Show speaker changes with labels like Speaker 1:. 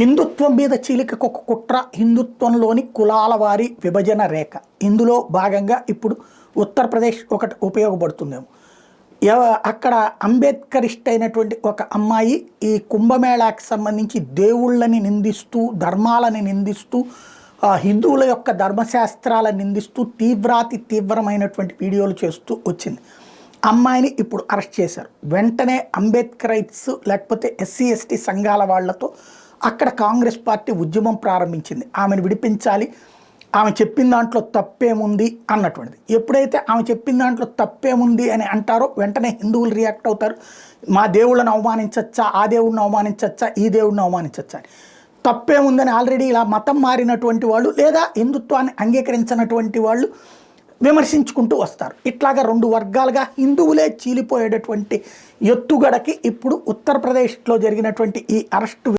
Speaker 1: హిందుత్వం మీద చీలికకు ఒక కుట్ర హిందుత్వంలోని కులాల వారి విభజన రేఖ. ఇందులో భాగంగా ఇప్పుడు ఉత్తరప్రదేశ్ ఒకటి ఉపయోగపడుతుందేమో. ఎవ- అక్కడ అంబేద్కరిస్ట్ అయినటువంటి ఒక అమ్మాయి ఈ కుంభమేళాకి సంబంధించి దేవుళ్ళని నిందిస్తూ ధర్మాలని నిందిస్తూ హిందువుల యొక్క ధర్మశాస్త్రాలను నిందిస్తూ తీవ్రాతి తీవ్రమైనటువంటి వీడియోలు చేస్తూ వచ్చింది. అమ్మాయిని ఇప్పుడు అరెస్ట్ చేశారు. వెంటనే అంబేద్కరైట్స్ లేకపోతే ఎస్సీ ఎస్టీ సంఘాల వాళ్ళతో అక్కడ కాంగ్రెస్ పార్టీ ఉద్యమం ప్రారంభించింది. ఆమెను విడిపించాలి. ఆమె చెప్పిన దాంట్లో తప్పేముంది అన్నటువంటిది. ఎప్పుడైతే ఆమె చెప్పిన దాంట్లో తప్పేముంది అని అంటారో వెంటనే హిందువులు రియాక్ట్ అవుతారు. మా దేవుళ్ళని అవమానించచ్చా? ఆ దేవుడిని అవమానించచ్చా? ఈ దేవుడిని అవమానించచ్చా? తప్పేముందని ఆల్రెడీ ఇలా మతం మారినటువంటి వాళ్ళు లేదా హిందుత్వాన్ని అంగీకరించినటువంటి వాళ్ళు విమర్శించుకుంటూ వస్తారు. ఇట్లాగా రెండు వర్గాలుగా హిందువులే చీలిపోయేటటువంటి ఎత్తుగడకి ఇప్పుడు ఉత్తరప్రదేశ్లో జరిగినటువంటి ఈ అరెస్టు